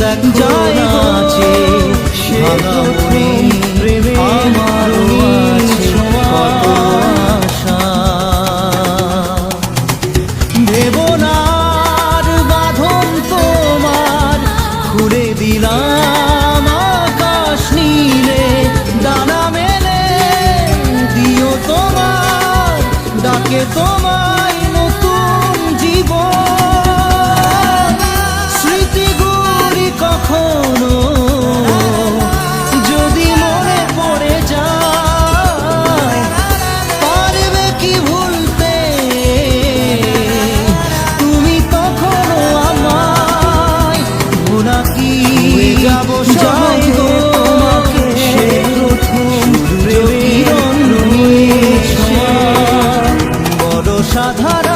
দেখো জয় নাচে ভাঙা ভোলা কি যাব যাই গো তোমাকে সে প্রথম বড় সাধারা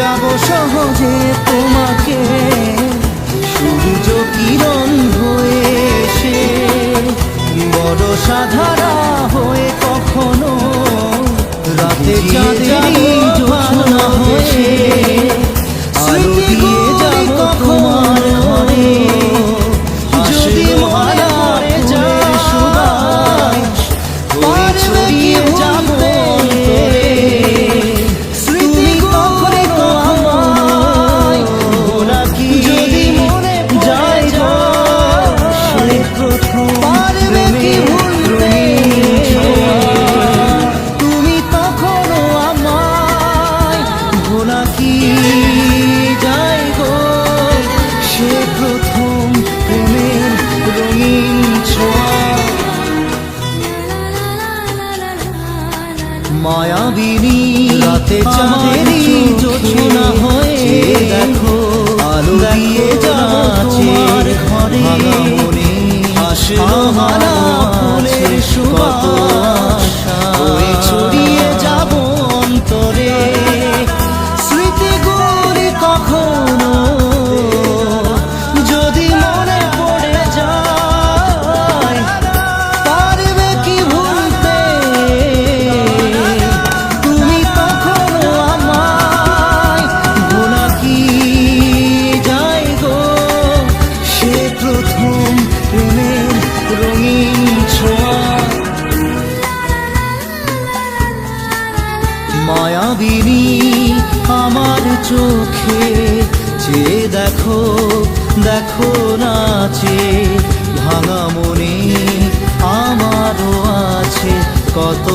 যাব সহজে তোমাকে। সূর্য কিরণ হয়ে এসে বড় সাধারা হয়ে কখনো রাতে চাঁদের জোছনা হয়ে মায়াবিনী রাতে চাঁদেরই জোছনা হয়ে দেখো আলো দিয়ে যাচ্ছে ঘরে মনে দেখো দেখো নাচে ভাঙা মনে আমারও আছে কত